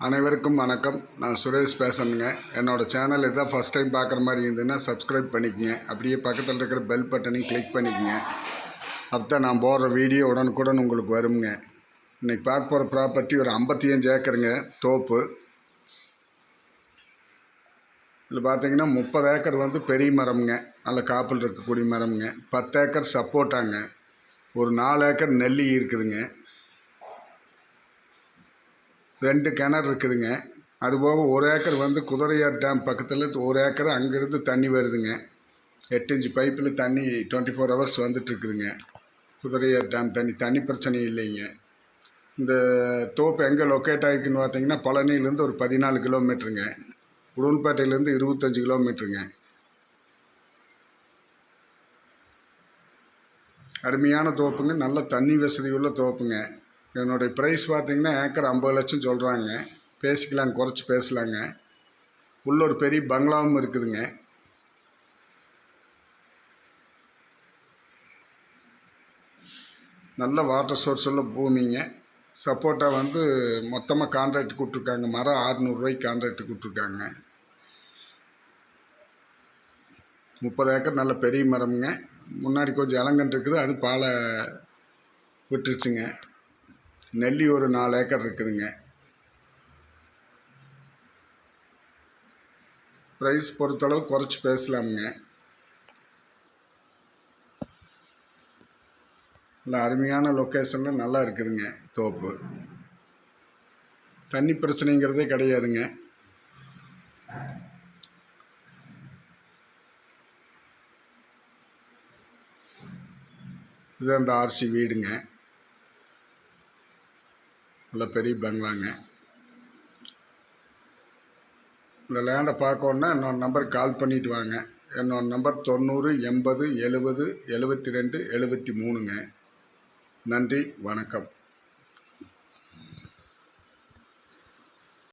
அனைவருக்கும் வணக்கம். நான் சுரேஷ் பேசணுங்க என்னோடய சேனல் இதான் ஃபஸ்ட் டைம் பார்க்குற மாதிரி இருந்ததுன்னா சப்ஸ்கிரைப் பண்ணிக்கங்க. அப்படியே பக்கத்தில் இருக்கிற பெல் பட்டனையும் கிளிக் பண்ணிக்கங்க. அப்போ தான் நான் போடுற வீடியோ உடனுக்குடன் உங்களுக்கு வருங்க. இன்றைக்கி பார்க்க போகிற ப்ராப்பர்ட்டி ஒரு ஐம்பத்தி அஞ்சு ஏக்கருங்க. தோப்பு. இதில் பார்த்தீங்கன்னா முப்பது ஏக்கர் வந்து பெரிய மரம்ங்க. நல்ல காப்பில் இருக்கக்கூடிய மரம்ங்க. பத்து ஏக்கர் சப்போட்டாங்க ஒரு நாலு ஏக்கர் நெல்லி இருக்குதுங்க. ரெண்டு கிணறு இருக்குதுங்க. அதுபோக ஒரு ஏக்கர் வந்து குதிரையார் டேம் பக்கத்தில் ஒரு ஏக்கர் அங்கேருந்து தண்ணி வருதுங்க. எட்டு இன்ச்சு பைப்பில் தண்ணி டுவெண்ட்டி ஃபோர் ஹவர்ஸ் வந்துட்டுருக்குதுங்க குதிரையார் டேம் தண்ணி தண்ணி பிரச்சனை இல்லைங்க. இந்த தோப்பு எங்கே லொக்கேட் ஆகிருக்குன்னு பார்த்தீங்கன்னா பழனியிலேருந்து ஒரு பதினாலு கிலோமீட்டருங்க. உடன்பேட்டையிலேருந்து இருபத்தஞ்சி கிலோமீட்டருங்க. அருமையான தோப்புங்க. நல்ல தண்ணி வசதி உள்ள தோப்புங்க. என்னுடைய ப்ரைஸ் பார்த்திங்கன்னா ஏக்கர் ஐம்பது லட்சம் சொல்கிறாங்க பேசிக்கலாம் குறைச்சி பேசலாங்க. உள்ள ஒரு பெரிய பங்களாவும் இருக்குதுங்க. நல்ல வாட்டர் சோர்ஸ் உள்ள பூமிங்க. சப்போட்டா வந்து மொத்தமாக கான்ட்ராக்ட் கொடுத்துருக்காங்க. மரம் ஆறுநூறுவாய்க்கு கான்ட்ராக்ட் கொடுத்துருக்காங்க. முப்பது ஏக்கர் நல்ல பெரிய மரம்ங்க. முன்னாடி கொஞ்சம் இளங்கன்று இருக்குது. அது பாலை விட்டுருச்சுங்க. நெல்லி ஒரு நாலு ஏக்கர் இருக்குதுங்க. ப்ரைஸ் பொறுத்தளவு குறைச்சி பேசலாமுங்க. நல்ல அருமையான லொக்கேஷனில் நல்லா இருக்குதுங்க தோப்பு. தண்ணி பிரச்சனைங்கிறதே கிடையாதுங்க. இது அந்த ஆர்சி வீடுங்க. நல்ல பெரிய பங்களாங்க. இந்த லேண்டை பார்க்கணுன்னா என்னோட நம்பருக்கு கால் பண்ணிட்டு வாங்க. என்னோட நம்பர் தொண்ணூறு எண்பது எழுபது எழுபத்தி ரெண்டு எழுபத்தி மூணுங்க. நன்றி வணக்கம்.